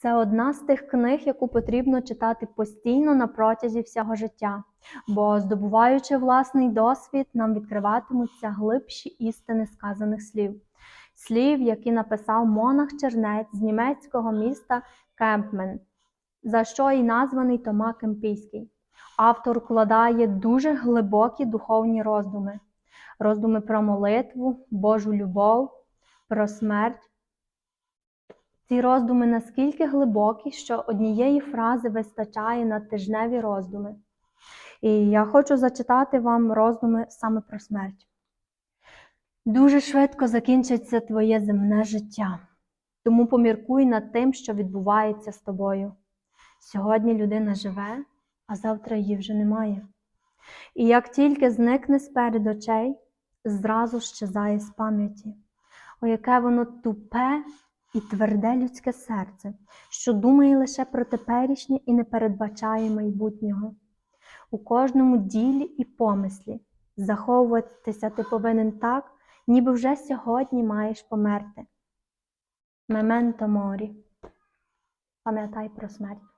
Це одна з тих книг, яку потрібно читати постійно на протязі всього життя, бо здобуваючи власний досвід, нам відкриватимуться глибші істини сказаних слів. Слів, які написав монах Чернець з німецького міста Кемпмен, за що і названий Тома Кемпійський. Автор вкладає дуже глибокі духовні роздуми, роздуми про молитву, Божу любов, про смерть. Ці роздуми наскільки глибокі, що однієї фрази вистачає на тижневі роздуми. І я хочу зачитати вам роздуми саме про смерть. Дуже швидко закінчиться твоє земне життя, тому поміркуй над тим, що відбувається з тобою. Сьогодні людина живе, а завтра її вже немає. І як тільки зникне з перед очей, зразу щезає з пам'яті. О, яке воно тупе і тверде людське серце, що думає лише про теперішнє і не передбачає майбутнього. У кожному ділі і помислі заховуватися ти повинен так, ніби вже сьогодні маєш померти. Мементо морі. Пам'ятай про смерть.